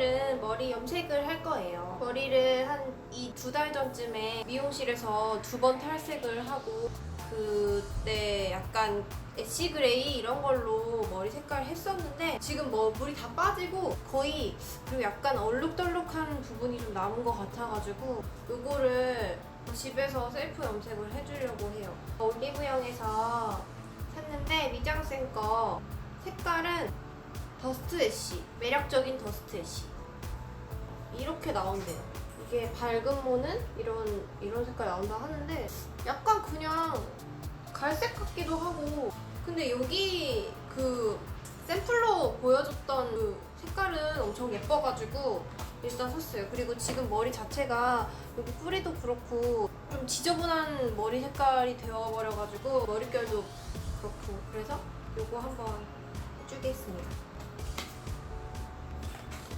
오늘은 머리 염색을 할 거예요. 머리를 한 이 두 달 전쯤에 미용실에서 두 번 탈색을 하고 그때 약간 애쉬 그레이 이런 걸로 머리 색깔 했었는데 지금 뭐 물이 다 빠지고 거의 그리고 약간 얼룩덜룩한 부분이 좀 남은 것 같아가지고 요거를 집에서 셀프 염색을 해주려고 해요. 올리브영에서 샀는데 미장센 거 색깔은 더스트 애쉬 매력적인 더스트 애쉬 이렇게 나온대요. 이게 밝은 모는 이런 이런 색깔 나온다 하는데 약간 그냥 갈색 같기도 하고. 근데 여기 그 샘플로 보여줬던 그 색깔은 엄청 예뻐가지고 일단 샀어요. 그리고 지금 머리 자체가 여기 뿌리도 그렇고 좀 지저분한 머리 색깔이 되어버려가지고 머릿결도 그렇고. 그래서 요거 한번 해주겠습니다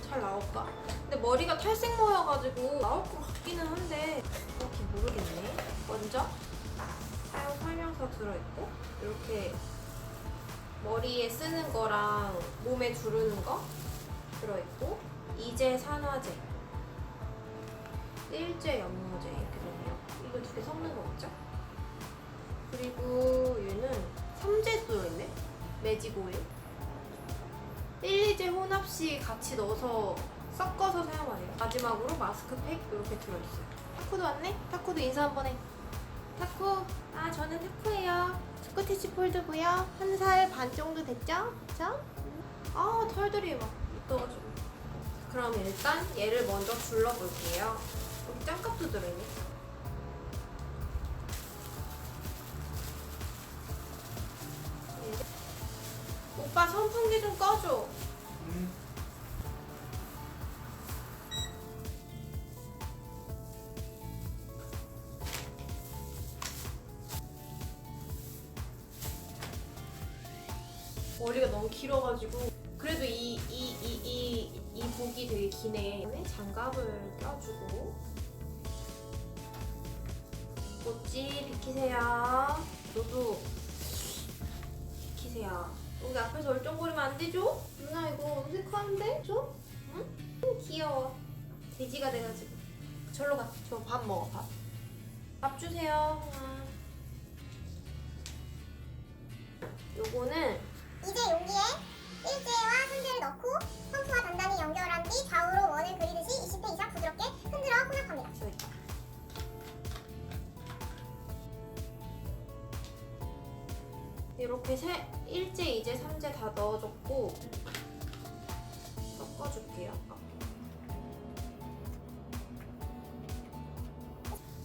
잘 나올까? 근데 머리가 탈색 모여가지고 나올 것 같기는 한데 정확히 모르겠네. 먼저 사용 설명서 들어있고 이렇게 머리에 쓰는 거랑 몸에 두르는 거 들어있고 이제 산화제, 일제 연모제 이렇게 되네요. 이거 두 개 섞는 거 맞죠? 그리고 얘는 삼제 들어있네. 매직 오일. 1, 2제 혼합 시 같이 넣어서 섞어서 사용하래요. 마지막으로 마스크팩 이렇게 들어있어요. 타코도 왔네? 타코도 인사 한번 해. 타코, 아 저는 타코예요. 스코티치 폴드고요. 한 살 반 정도 됐죠? 그쵸? 아 털들이 막 묻어가지고. 그럼 일단 얘를 먼저 둘러볼게요. 여기 짱값도 들어있네. 오빠 선풍기 좀 꺼줘. 머리가 너무 길어가지고 그래도 이 이 이 이 이 복이 되게 기네. 그다음에 장갑을 껴주고 모찌 비키세요. 너도 비키세요. 여기 앞에서 얼쩡거리면 안 되죠? 누나 이거 염색하는데? 줘? 응? 응, 귀여워. 돼지가 돼가지고. 절로 가. 저 밥 먹어, 밥. 밥 주세요, 형아. 요거는 이제 용기에 일제와 순제를 넣고 펌프와 단단히 연결한 뒤 좌우로 원을 그리듯이 20회 이상 부드럽게 흔들어 혼합합니다. 이렇게 세, 일제, 이제, 삼제 다 넣어줬고 섞어줄게요.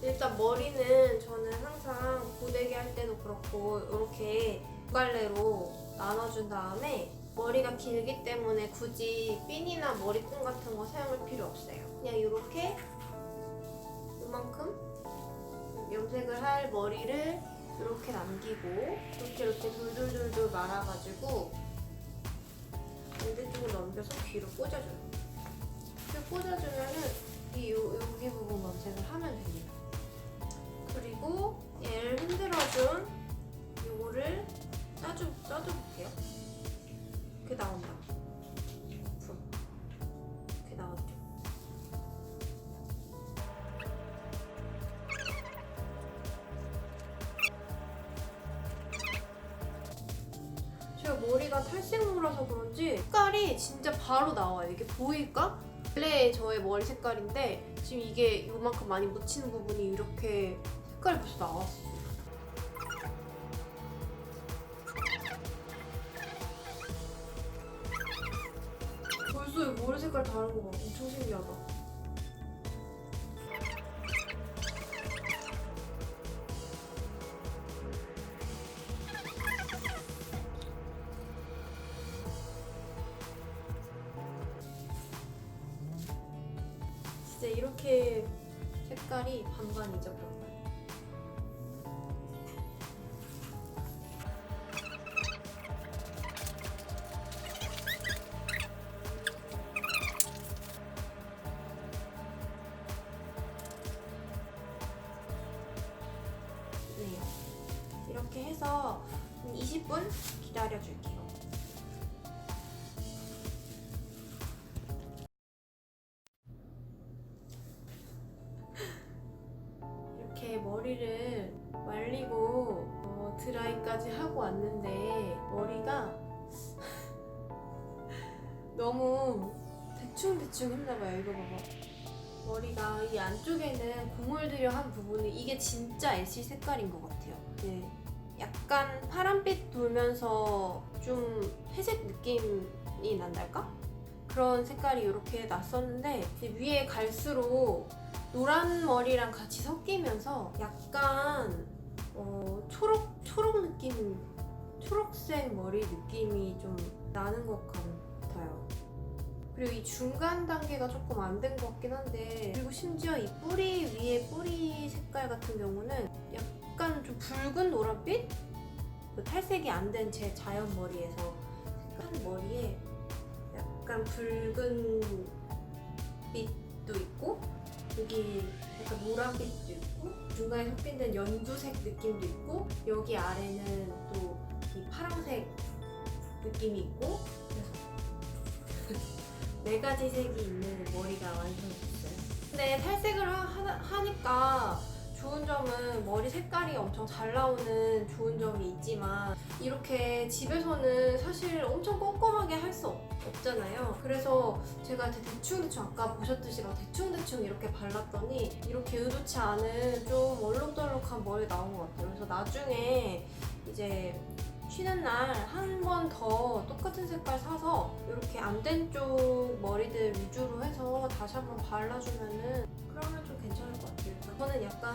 일단 머리는 저는 항상 고데기 할 때도 그렇고 이렇게 두 갈래로 나눠준 다음에 머리가 길기 때문에 굳이 핀이나 머리끈 같은 거 사용할 필요 없어요. 그냥 이렇게 이만큼 염색을 할 머리를 이렇게 남기고 이렇게 이렇게 돌돌돌돌 말아가지고 반대쪽으로 넘겨서 귀로 꽂아줘요. 이렇게 꽂아주면은 이 요, 여기 부분 염색을 하면 됩니다. 제가 탈색물라서 그런지 색깔이 진짜 바로 나와요. 이게 보일까? 원래 저의 머리 색깔인데 지금 이게 요만큼 많이 묻히는 부분이 이렇게 색깔이 벌써 나왔어요. 벌써 이 머리 색깔 다른 거 봐. 엄청 신기하다. 진짜 이렇게 색깔이 반반이죠. 네요. 이렇게 해서 한 20분 기다려줄게요. 너무 대충 대충 했나봐요. 이거 봐봐. 머리가 이 안쪽에는 공을 들여 한 부분이 이게 진짜 애쉬 색깔인 것 같아요. 네. 약간 파란빛 돌면서 좀 회색 느낌이 난달까? 그런 색깔이 이렇게 났었는데 위에 갈수록 노란 머리랑 같이 섞이면서 약간 어, 초록 초록 느낌 초록색 머리 느낌이 좀 나는 것 같아요. 그리고 이 중간 단계가 조금 안 된 것 같긴 한데 그리고 심지어 이 뿌리 위에 뿌리 색깔 같은 경우는 약간 좀 붉은 노란빛? 그 탈색이 안 된 제 자연 머리에서 색깔 머리에 약간 붉은 빛도 있고 여기 약간 노란빛도 있고 중간에 섞인 연두색 느낌도 있고 여기 아래는 또 이 파란색 느낌이 있고 네 가지 색이 있는 머리가 완성됐어요. 근데 탈색을 하, 니까 좋은 점은 머리 색깔이 엄청 잘 나오는 좋은 점이 있지만 이렇게 집에서는 사실 엄청 꼼꼼하게 할 수 없잖아요. 그래서 제가 대충대충 아까 보셨듯이 막 대충대충 이렇게 발랐더니 이렇게 의도치 않은 좀 얼룩덜룩한 머리 나온 것 같아요. 그래서 나중에 이제 쉬는 날 한 번 더 똑같은 색깔 사서 이렇게 안 된 쪽 머리들 위주로 해서 다시 한번 발라주면은 그러면 좀 괜찮을 것 같아요. 저는 약간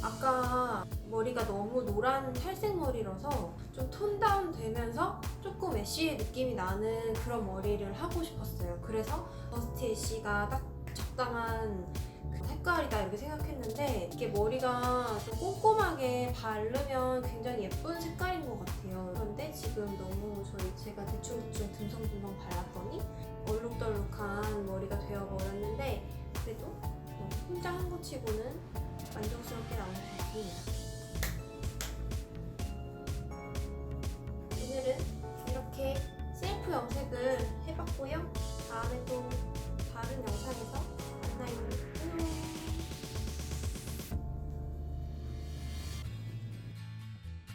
아까 머리가 너무 노란 탈색 머리라서 좀 톤 다운 되면서 조금 애쉬의 느낌이 나는 그런 머리를 하고 싶었어요. 그래서 더스티 애쉬가 딱 적당한 그 색깔이다 이렇게 생각했는데 이게 머리가 좀 꼼꼼하게 바르면 굉장히 예쁜 색깔인 것 같아요. 그런데 지금 너무 저희 제가 대충대충 듬성듬성 발랐더니 얼룩덜룩한 머리가 되어버렸는데 그래도 어, 혼자 한 거 치고는 만족스럽게 나온 것 같습니다. 오늘은 이렇게 셀프 염색을 해봤고요. 다음에 또